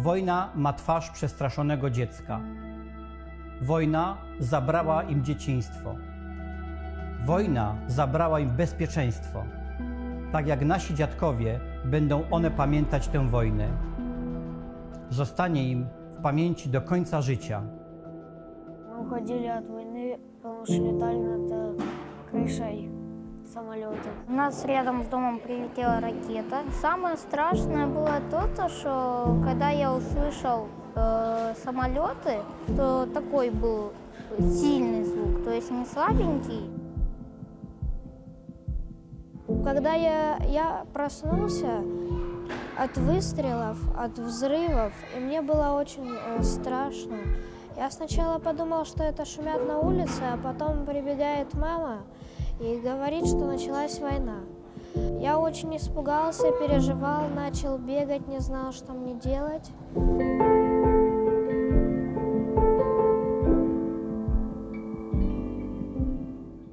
Wojna ma twarz przestraszonego dziecka. Wojna zabrała im dzieciństwo. Wojna zabrała im bezpieczeństwo. Tak jak nasi dziadkowie, będą one pamiętać tę wojnę. Zostanie im w pamięci do końca życia. Мы уходили от войны, потому что летали над э, крышей самолеты. У нас рядом с домом прилетела ракета. Самое страшное было то, то, что когда я услышал э, самолеты, то такой был сильный звук, то есть не слабенький. Когда я, я проснулся от выстрелов, от взрывов, и мне было очень э, страшно. Я сначала подумал, что это шумят на улице, а потом прибегает мама и говорит, что началась война. Я очень испугался, переживал, начал бегать, не знал, что мне делать.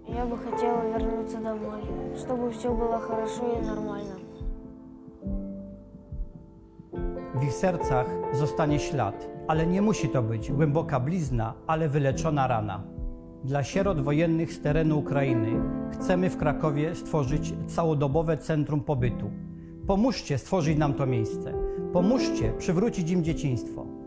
Я бы хотела вернуться домой, чтобы все было хорошо и нормально. W ich sercach zostanie ślad, ale nie musi to być głęboka blizna, ale wyleczona rana. Dla sierot wojennych z terenu Ukrainy chcemy w Krakowie stworzyć całodobowe centrum pobytu. Pomóżcie stworzyć nam to miejsce. Pomóżcie przywrócić im dzieciństwo.